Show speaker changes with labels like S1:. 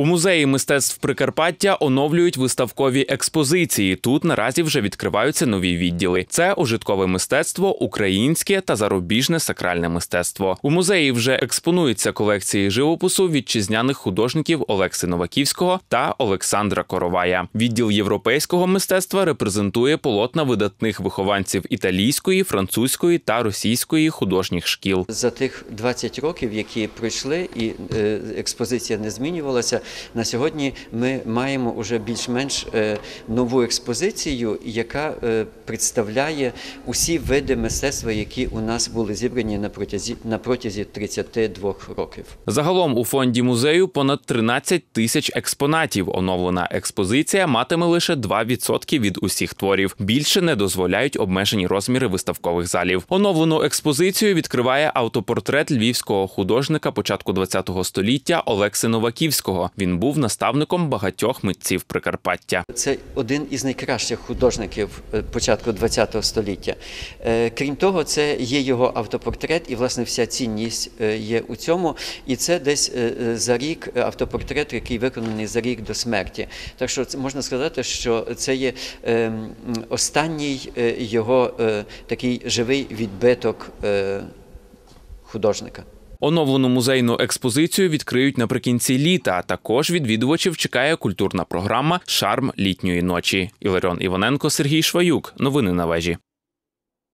S1: У музеї мистецтв Прикарпаття оновлюють виставкові експозиції. Тут наразі вже відкриваються нові відділи. Це ужиткове мистецтво, українське та зарубіжне сакральне мистецтво. У музеї вже експонуються колекції живопису вітчизняних художників Олекси Новаківського та Олександра Коровая. Відділ європейського мистецтва репрезентує полотна видатних вихованців італійської, французької та російської художніх шкіл.
S2: За тих 20 років, які пройшли, і е, експозиція не змінювалася. На сьогодні ми маємо вже більш-менш е, нову експозицію, яка е, представляє усі види мистецтва, які у нас були зібрані на протязі на протязі 32 років.
S1: Загалом у фонді музею понад 13 тисяч експонатів. Оновлена експозиція матиме лише 2% від усіх творів. Більше не дозволяють обмежені розміри виставкових залів. Оновлену експозицію відкриває автопортрет львівського художника початку ХХ століття Олекси Новаківського. Він був наставником багатьох митців Прикарпаття.
S2: Це один із найкращих художників е, початку ХХ століття. Е, Крім того, це є його автопортрет, і власне вся цінність е, є у цьому. І це десь за рік автопортрет, який виконаний за рік до смерті. Так що можна сказати, що це є е, останній його такий живий відбиток художника.
S1: Оновлену музейну експозицію відкриють наприкінці літа. Також відвідувачів чекає культурна програма Шарм літньої ночі. Іларіон Іваненко, Сергій Шваюк. Новини на вежі.